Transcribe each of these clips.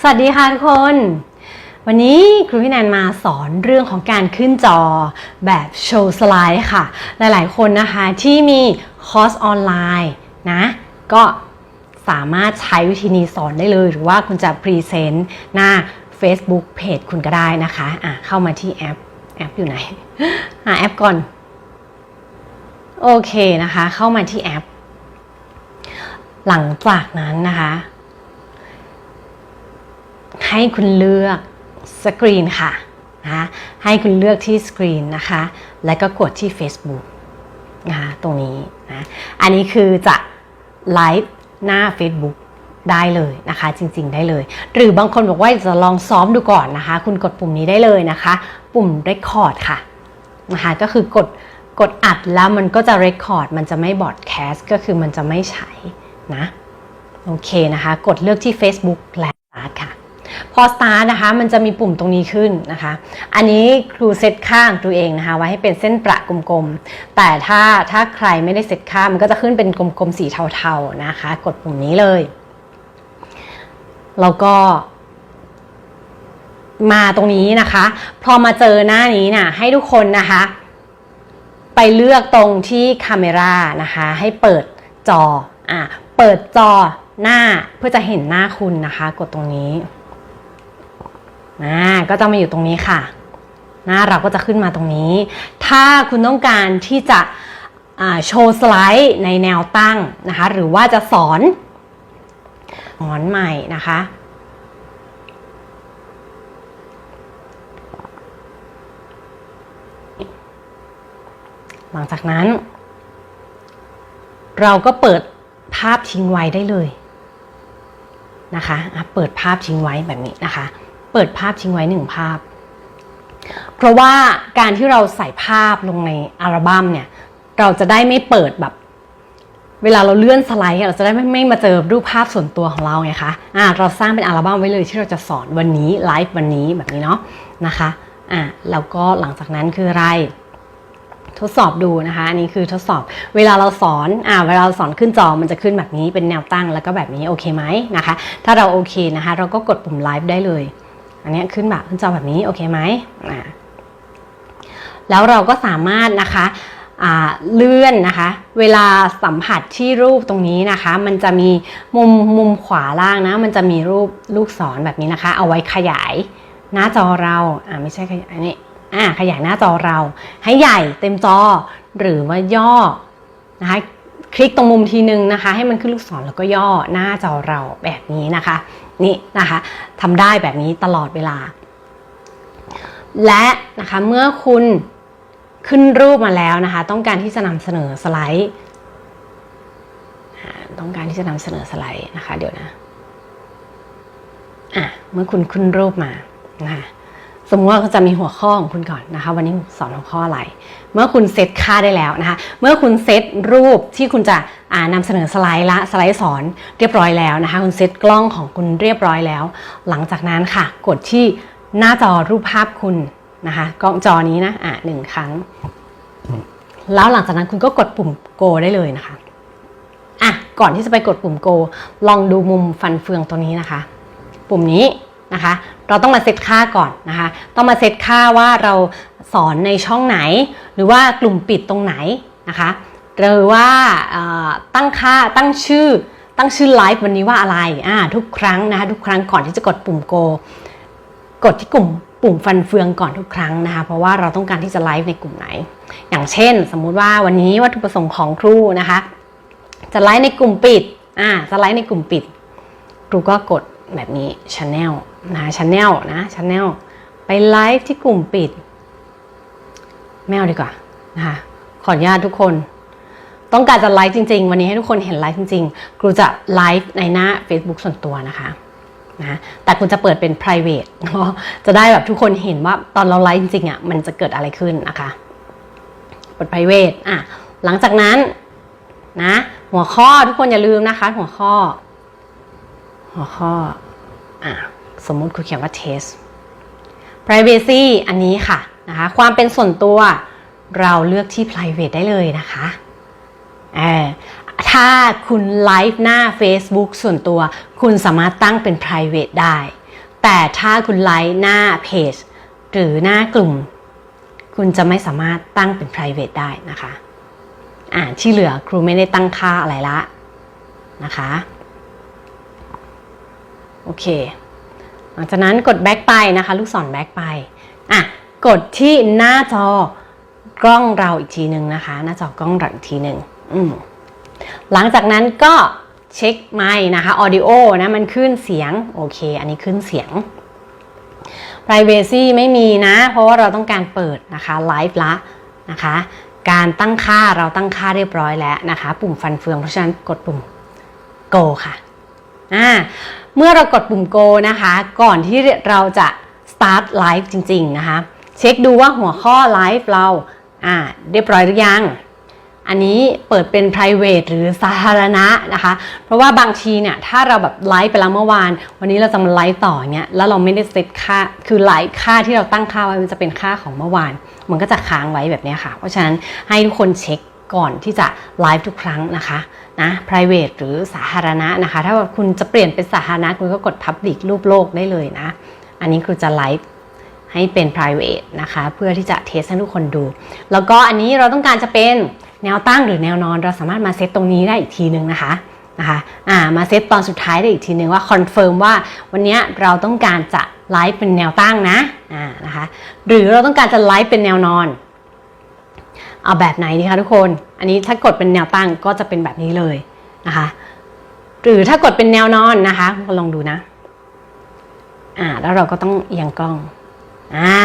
สวัสดีค่ะทุกคน วันนี้ครูพี่แนนมาสอนเรื่องของการขึ้นจอแบบโชว์สไลด์ค่ะ หลายๆ คนนะคะที่มีคอร์สออนไลน์นะ ก็สามารถใช้วิธีนี้สอนได้เลย หรือว่าคุณจะพรีเซนต์หน้า Facebook เพจคุณก็ได้นะคะอะเข้ามาที่แอป แอปอยู่ไหนหาแอปก่อน โอเคนะคะ เข้ามาที่แอป หลังจากนั้นนะคะ ให้คุณเลือกสกรีนค่ะนะให้คุณเลือกที่สกรีนนะคะ แล้วก็กดที่ Facebook นะคะตรงนี้นะอันนี้คือจะไลฟ์หน้า Facebook ได้เลยนะคะจริงๆได้เลย หรือบางคนบอกว่าจะลองซ้อมดูก่อนนะคะ คุณกดปุ่มนี้ได้เลยนะคะ ปุ่ม Record ค่ะนะคะก็คือกดกดอัดแล้วมันก็จะ Record มันจะไม่บอดแคสต์ก็คือมันจะไม่ใช้นะโอเคนะคะ กดเลือกที่ Facebook และ Start ค่ะ พอ Start นะคะมันจะมีปุ่มตรงนี้ขึ้นนะคะ อันนี้ครูเซตข้างตัวเองนะคะไว้ให้เป็นเส้นประกลมๆ แต่ถ้าถ้าใครไม่ได้เซตค่ามันก็จะขึ้นเป็นกลมๆสีเทาๆนะคะ กดปุ่มนี้เลย แล้วก็มาตรงนี้นะคะ พอมาเจอหน้านี้นะ่ะให้ทุกคนนะคะ ไปเลือกตรงที่คาเมรานะคะ ให้เปิดจออะเปิดจอหน้าเพื่อจะเห็นหน้าคุณนะคะ กดตรงนี้ อ่าก็จะมาอยู่ตรงนี้ค่ะหน้าเราก็จะขึ้นมาตรงนี้ ถ้าคุณต้องการที่จะโชว์สไลด์ในแนวตั้งนะคะ หรือว่าจะสอนสอนใหม่นะคะ หลังจากนั้น เราก็เปิดภาพทิ้งไว้ได้เลยนะคะอะเปิดภาพทิ้งไว้แบบนี้นะคะ เปิดภาพทิ้งไว้หนึ่งภาพ เพราะว่าการที่เราใส่ภาพลงในอัลบั้มเนี่ย เราจะได้ไม่เปิดแบบ เวลาเราเลื่อนสไลด์เราจะได้ไม่ไม่มาเจอรูปภาพส่วนตัวของเราไงคะอ่าเราสร้างเป็นอัลบั้มไว้เลยที่เราจะสอนวันนี้ไลฟ์วันนี้แบบนี้เนาะนะคะอ่าแล้วก็หลังจากนั้นคืออะไรทดสอบดูนะคะอันนี้คือทดสอบเวลาเราสอนอ่าเวลาเราสอนขึ้นจอมันจะขึ้นแบบนี้เป็นแนวตั้งแล้วก็แบบนี้โอเคไหมนะคะ ถ้าเราโอเคนะคะ เราก็กดปุ่มไลฟ์ได้เลย อันนี้ขึ้นแบบขึ้นจอแบบนี้โอเคไหมอ่าแล้วเราก็สามารถนะคะเลื่อนนะคะ เวลาสัมผัสที่รูปตรงนี้นะคะ มันจะมีมุมมุมขวาล่างนะ มันจะมีรูปลูกศรแบบนี้นะคะ เอาไว้ขยายหน้าจอเราอ่าไม่ใช่ขยายอันนี้อ่าขยายหน้าจอเรา ให้ใหญ่เต็มจอหรือว่าย่อนะคะคลิกตรงมุมทีนึงนะคะ ให้มันขึ้นลูกศรแล้วก็ย่อหน้าจอเราแบบนี้นะคะ นี่นะคะทำได้แบบนี้ตลอดเวลา และนะคะเมื่อคุณขึ้นรูปมาแล้วนะคะ ต้องการที่จะนำเสนอสไลด์ต้องการที่จะนำเสนอสไลด์นะคะ เดี๋ยวนะอะเมื่อคุณขึ้นรูปมานะคะ สมมติว่าจะมีหัวข้อของคุณก่อนนะคะ วันนี้สอนหัวข้ออะไร เมื่อคุณเซตค่าได้แล้วนะคะ เมื่อคุณเซตรูปที่คุณจะอ่านำเสนอสไลด์ละสไลด์สอนเรียบร้อยแล้วนะคะ คุณเซตกล้องของคุณเรียบร้อยแล้ว หลังจากนั้นค่ะ กดที่หน้าจอรูปภาพคุณนะคะกล้องจอนี้นะอะหนึ่งครั้ง แล้วหลังจากนั้นคุณก็กดปุ่ม go ได้เลยนะคะอะก่อนที่จะไปกดปุ่ม go ลองดูมุมฟันเฟืองตัวนี้นะคะ ปุ่มนี้นะคะ เราต้องมาเซตค่าก่อนนะคะ ต้องมาเซตค่าว่าเราสอนในช่องไหน หรือว่ากลุ่มปิดตรงไหนนะคะ หรือว่าตั้งค่าตั้งชื่อตั้งชื่อไลฟ์วันนี้ว่าอะไรอ่าทุกครั้งนะคะทุกครั้งก่อนที่จะกดปุ่ม go กดที่กลุ่มปุ่มฟันเฟืองก่อนทุกครั้งนะคะ เพราะว่าเราต้องการที่จะไลฟ์ในกลุ่มไหน อย่างเช่น สมมุติว่าวันนี้วัตถุประสงค์ของครูนะคะ จะไลฟ์ในกลุ่มปิดอ่าจะไลฟ์ในกลุ่มปิด ครูก็กดแบบนี้ Channel นะ Channel นะ Channel ไปไลฟ์ที่กลุ่มปิดแมวดีกว่านะคะขออนุญาตทุกคน ต้องการจะไลฟ์จริง ๆ วันนี้ให้ทุกคนเห็นไลฟ์จริงๆครูจะไลฟ์ในหน้า Facebook ส่วนตัวนะคะนะแต่คุณจะเปิดเป็น private เนาะจะได้แบบทุกคนเห็นว่าตอนเราไลฟ์จริงๆอะมันจะเกิดอะไรขึ้นนะคะเปิด private อะหลังจากนั้นนะหัวข้อทุกคนอย่าลืมนะคะ หัวข้อ หัวข้ออะ สมมุติครูเขียนว่า test privacy อันนี้ค่ะนะคะความเป็นส่วนตัวเราเลือกที่ private ได้เลยนะคะเออถ้าคุณไลฟ์หน้า Facebook ส่วนตัว คุณสามารถตั้งเป็น private ได้ แต่ถ้าคุณไลค์หน้าเพจหรือหน้ากลุ่ม คุณจะไม่สามารถตั้งเป็น private ได้นะคะอ่าที่เหลือครูไม่ได้ตั้งค่าอะไรละนะคะ โอเค หลังจากนั้นกด back ไปนะคะ ลูกศร back ไปอะกดที่หน้าจอกล้องเราอีกทีหนึ่งนะคะ หน้าจอกล้องเราอีกทีหนึ่งหลังจากนั้นก็เช็คไมค์นะคะ audio นะมันขึ้นเสียงโอเค อันนี้ขึ้นเสียง privacy ไม่มีนะ เพราะว่าเราต้องการเปิดนะคะ live ละนะคะ การตั้งค่าเราตั้งค่าเรียบร้อยแล้วนะคะ ปุ่มฟันเฟืองเพราะฉะนั้นกดปุ่ม go ค่ะอ่า เมื่อเรากดปุ่ม go นะคะ ก่อนที่เราจะ start live จริง ๆ นะคะ เช็คดูว่าหัวข้อ live เราอ่าเรียบร้อยหรือยัง อันนี้เปิดเป็น private หรือสาธารณะนะคะ เพราะว่าบางทีเนี่ยถ้าเราแบบไลฟ์ไปแล้วเมื่อวาน วันนี้เราจะมาไลฟ์ต่อเนี้ยแล้วเราไม่ได้เซตค่า คือไลฟ์ค่าที่เราตั้งค่าไว้มันจะเป็นค่าของเมื่อวาน มันก็จะค้างไว้แบบนี้ค่ะ เพราะฉะนั้นให้ทุกคนเช็ค ก่อนที่จะไลฟ์ทุกครั้งนะคะนะ private หรือสาธารณะนะคะ ถ้าคุณจะเปลี่ยนเป็นสาธารณะคุณก็กด public รูปโลกได้เลยนะ อันนี้คือจะไลฟ์ให้เป็น private นะคะ เพื่อที่จะเทสให้ทุกคนดู แล้วก็อันนี้เราต้องการจะเป็นแนวตั้งหรือแนวนอนเราสามารถมาเซตตรงนี้ได้อีกทีนึงนะคะนะคะอ่ามาเซตตอนสุดท้ายได้อีกทีนึงว่าคอนเฟิร์มว่าวันนี้เราต้องการจะไลฟ์เป็นแนวตั้งนะอ่านะคะหรือเราต้องการจะไลฟ์เป็นแนวนอน เอาแบบไหนดีคะทุกคน อันนี้ถ้ากดเป็นแนวตั้งก็จะเป็นแบบนี้เลยนะคะ หรือถ้ากดเป็นแนวนอนนะคะลองดูนะ อ่า แล้วเราก็ต้องเอียงกล้อง อ่า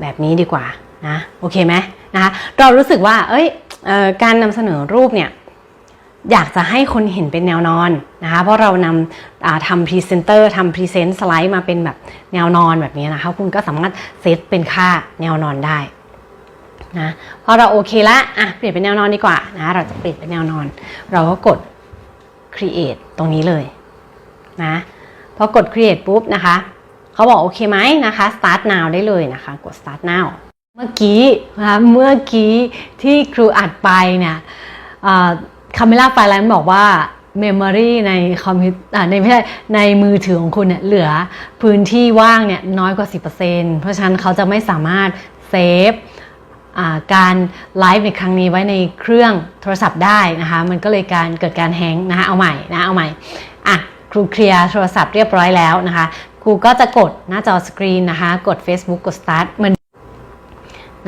แบบนี้ดีกว่านะโอเคไหมนะคะเรารู้สึกว่า เอ้ยออการนำเสนอรูปเนี่ยอยากจะให้คนเห็นเป็นแนวนอนนะคะเพราะเรานำทำพรีเซนเตอร์ทำพรีเซนต์สไลด์มาเป็นแบบแนวนอนแบบนี้นะคะ คุณก็สามารถเซตเป็นค่าแนวนอนได้ นะพอเราโอเคละอะเปลี่ยนเป็นแนวนอนดีกว่านะเราจะเปลี่ยนเป็นแนวนอน เราก็กด create ตรงนี้เลยนะพอกด create ปุ๊บนะคะเขาบอกโอเคไหมนะคะ start now ได้เลยนะคะ กด start now เมื่อกี้นะคะเมื่อกี้ที่ครูอัดไปเนี่ยคาเมล่าไฟล์นั้นบอกว่า memory ในคอมพิวอ่าในไม่ใช่ในมือถือของคุณเนี่ยเหลือพื้นที่ว่างเนี่ยน้อยกว่า 10%เพราะฉะนั้นเขาจะไม่สามารถเซฟ การไลฟ์ในครั้งนี้ไว้ในเครื่องโทรศัพท์ได้นะคะ มันก็เลยการเกิดการแฮงค์นะคะเอาใหม่นะเอาใหม่อะครูเคลียร์โทรศัพท์เรียบร้อยแล้วนะคะครูก็จะกดหน้าจอสกรีนนะคะ กด Facebook กด Start มัน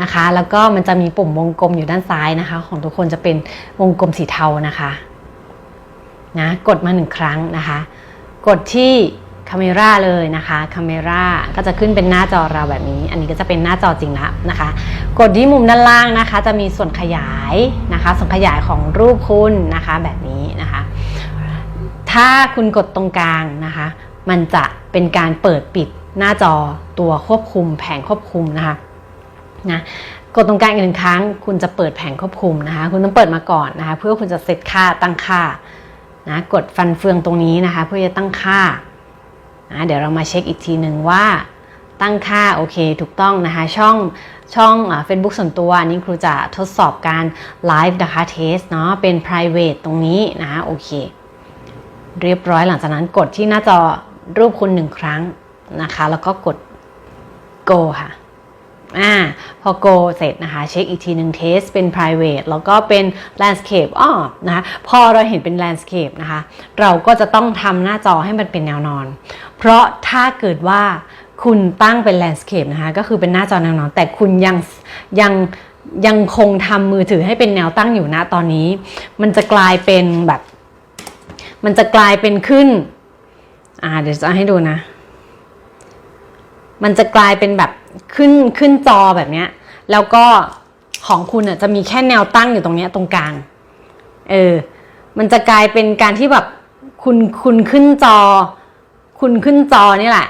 นะคะแล้วก็มันจะมีปุ่มวงกลมอยู่ด้านซ้ายนะคะ ของทุกคนจะเป็นวงกลมสีเทานะคะนะกดมาหนึ่งครั้งนะคะ กดที่ คาเมราเลยนะคะคาเมราก็จะขึ้นเป็นหน้าจอเราแบบนี้ อันนี้ก็จะเป็นหน้าจอจริงแล้วนะคะ กดที่มุมด้านล่างนะคะ จะมีส่วนขยายนะคะ ส่วนขยายของรูปคุณนะคะแบบนี้นะคะ ถ้าคุณกดตรงกลางนะคะ มันจะเป็นการเปิดปิดหน้าจอตัวควบคุมแผงควบคุมนะคะนะกดตรงกลางอีกหนึ่งครั้ง คุณจะเปิดแผงควบคุมนะคะ คุณต้องเปิดมาก่อนนะคะ เพื่อคุณจะเซตค่าตั้งค่านะกดฟันเฟืองตรงนี้นะคะ เพื่อจะตั้งค่า นะเดี๋ยวเรามาเช็คอีกทีหนึ่งว่าตั้งค่าโอเคถูกต้องนะคะ ช่องช่องเฟซบุ๊กส่วนตัวนี้ครูจะทดสอบการไลฟ์นะคะเทสเนาะเป็น private ตรงนี้นะโอเค เรียบร้อยหลังจากนั้นกดที่หน้าจอรูปคุณหนึ่งครั้งนะคะ แล้วก็กด go ค่ะ อ่าพอ go เสร็จนะคะ เช็คอีกทีหนึ่ง test เป็น private แล้วก็เป็น landscape อ้อนะคะพอเราเห็นเป็น landscape นะคะ เราก็จะต้องทำหน้าจอให้มันเป็นแนวนอน เพราะถ้าเกิดว่าคุณตั้งเป็น landscape นะคะ ก็คือเป็นหน้าจอแนวนอน แต่คุณยังยังยังคงทำมือถือให้เป็นแนวตั้งอยู่นะตอนนี้ มันจะกลายเป็นแบบ มันจะกลายเป็นขึ้น อ่าเดี๋ยวจะให้ดูนะ มันจะกลายเป็นแบบ ขึ้นขึ้นจอแบบเนี้ย แล้วก็ของคุณอะจะมีแค่แนวตั้งอยู่ตรงเนี้ยตรงกลาง เออ มันจะกลายเป็นการที่แบบคุณคุณขึ้นจอ คุณขึ้นจอนี่แหละ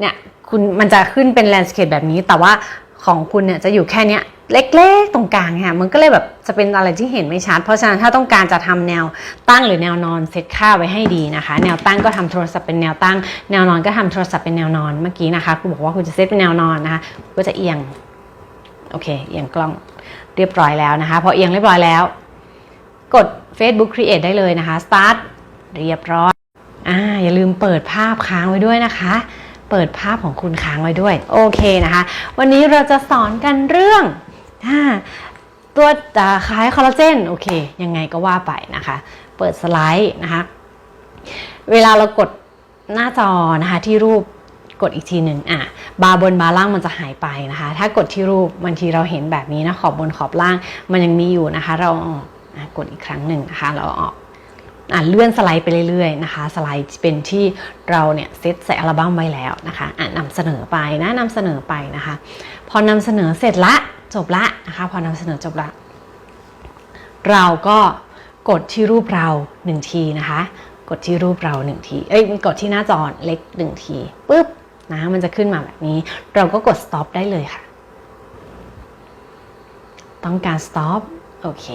เนี่ย คุณมันจะขึ้นเป็นแลนด์สเคปแบบนี้ แต่ว่าของคุณเนี่ยจะอยู่แค่เนี้ย เล็กๆตรงกลางค่ะมันก็เลยแบบจะเป็นอะไรที่เห็นไม่ชัด เพราะฉะนั้นถ้าต้องการจะทำแนวตั้งหรือแนวนอนเซตค่าไว้ให้ดีนะคะ แนวตั้งก็ทำโทรศัพท์เป็นแนวตั้ง แนวนอนก็ทำโทรศัพท์เป็นแนวนอนเมื่อกี้นะคะคุณบอกว่าคุณจะเซตเป็นแนวนอนนะคะก็จะเอียงโอเคเอียงกล้องเรียบร้อยแล้วนะคะพอเอียงเรียบร้อยแล้ว กด Facebook Create ได้เลยนะคะ Start เรียบร้อยอ่าอย่าลืมเปิดภาพค้างไว้ด้วยนะคะ เปิดภาพของคุณค้างไว้ด้วย โอเคนะคะ วันนี้เราจะสอนกันเรื่อง ตัวคล้ายคอลลาเจนโอเค ยังไงก็ว่าไปนะคะ เปิดสไลด์นะคะ เวลาเรากดหน้าจอนะคะที่รูปกดอีกทีหนึ่งอะ บาร์บนบาร์ล่างมันจะหายไปนะคะ ถ้ากดที่รูปบางทีเราเห็นแบบนี้นะขอบบนขอบล่างมันยังมีอยู่นะคะ เราเอาออกอะกดอีกครั้งหนึ่งนะคะเราอาออกอะเลื่อนสไลด์ไปเรื่อยๆนะคะ สไลด์เป็นที่เราเนี่ยเซตใส่อัลบั้มไว้แล้วนะคะอะนำเสนอไปนะนำเสนอไปนะคะ พอนำเสนอเสร็จละจบละนะคะพอนำเสนอจบละ เราก็กดที่รูปเราหนึ่งทีนะคะ กดที่รูปเราหนึ่งทีเอ้ยกดที่หน้าจอเล็กหนึ่งทีปุ๊บนะมันจะขึ้นมาแบบนี้ เราก็กด stop ได้เลยค่ะ ต้องการ stop โอเค